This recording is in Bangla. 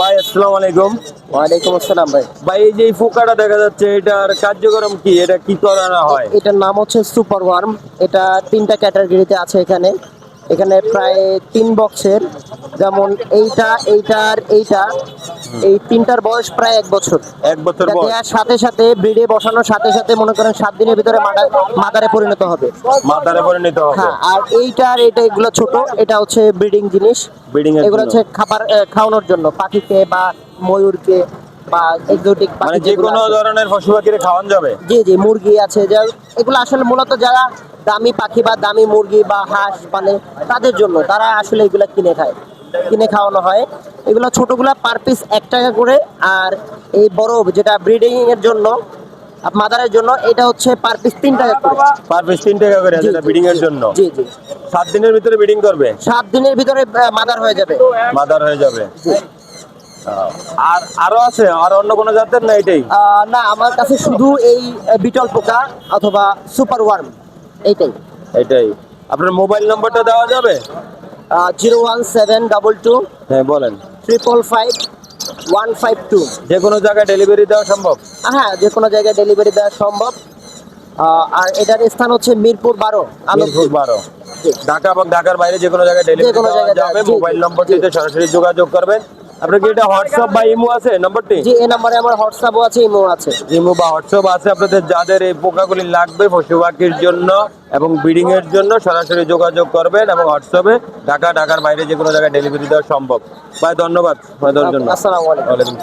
ভাই আসসালামু আলাইকুম। ওয়ালাইকুম আসসালাম ভাই। ভাই এই যে ফোকাটা পোকাটা দেখা যাচ্ছে এটার কার্যক্রম কি? এটা কি করানো হয়? এটার নাম হচ্ছে সুপার ওয়ার্ম। এটা তিনটা ক্যাটাগরিতে আছে এখানে। এখানে প্রায় তিন বক্সের। যেমন এইটা এইটা আর এইটা। এই তিনটার বয়স প্রায় এক বছর। এক বছর বয়স। সাথে সাথে ব্রিডে বসানোর সাথে সাথে মনে করেন সাত দিনের ভিতরে মাদারে পরিণত হবে। মাথারে পরে নিতে হবে। হ্যাঁ আর এইটা আর এটা এগুলো ছোট। এটা হচ্ছে ব্রিডিং জিনিস। ব্রিডিং এগুলো। হচ্ছে খাবার খাওয়ানোর জন্য। পাখিকে বা ময়ূরকে বা এক্সোটিক মানে যে কোনো ধরনের পশু পাখিরে খাওয়ান যাবে। জি জি মুরগি আছে। যা এগুলো আসলে মূলত যারা দামি পাখি বা দামি মুরগি বা হাঁস পালে তাদের জন্য তারা আসলে এগুলো কিনে খায়। কিনে খাওয়ানো হয়। এগুলো ছোটগুলা পার পিস এক টাকা করে। আর এই বড় যেটা ব্রিডিং এর জন্য মাদারের জন্য এটা হচ্ছে পার পিস তিন টাকা করে। পার পিস তিন টাকা করে যেটা ব্রিডিং এর জন্য? জি জি। সাত দিনের ভিতরে ব্রিডিং করবে? সাত দিনের ভিতরে মাদার হয়ে যাবে। মাদার হয়ে যাবে? আর আরও আছে? আর অন্য কোনো জাতের না এটাই? না আমার কাছে শুধু এই বিটল পোকা অথবা সুপার ওয়ার্ম এইটাই। এটাই। আপনার মোবাইল নাম্বারটা দেওয়া যাবে? Zero one seven double two হ্যাঁ বলেন। Triple five one five two. যে কোনো জায়গায় ডেলিভারি দেওয়া সম্ভব? হ্যাঁ যে কোনো জায়গায় ডেলিভারি দেওয়া সম্ভব। আর এটার স্থান হচ্ছে মিরপুর বারো মিরপুর বারো। ঢাকা এবং ঢাকার বাইরে যে কোনো জায়গায় ডেলিভারি কোনো দেওয়া জায়গায় যাবে মোবাইল নম্বর নম্বরটিতে সরাসরি যোগাযোগ করবেন। আপনার কি এটা হোয়াটসঅ্যাপ বা ইমো আছে? নম্বরটি জি এই নাম্বারে আমার হোয়াটসঅ্যাপও আছে ইমো আছে। ইমো বা হোয়াটসঅ্যাপ আছে। আপনাদের যাদের এই পোকাগুলি লাগবে পশু পাখির জন্য এবং ব্রিডিং এর জন্য সরাসরি যোগাযোগ করবেন এবং হোয়াটসঅ্যাপে ঢাকা ঢাকার বাইরে যে কোনো জায়গায় ডেলিভারি দেওয়া সম্ভব। ভাই ধন্যবাদ। ভাই জন্য আসসালামু আলাইকুম।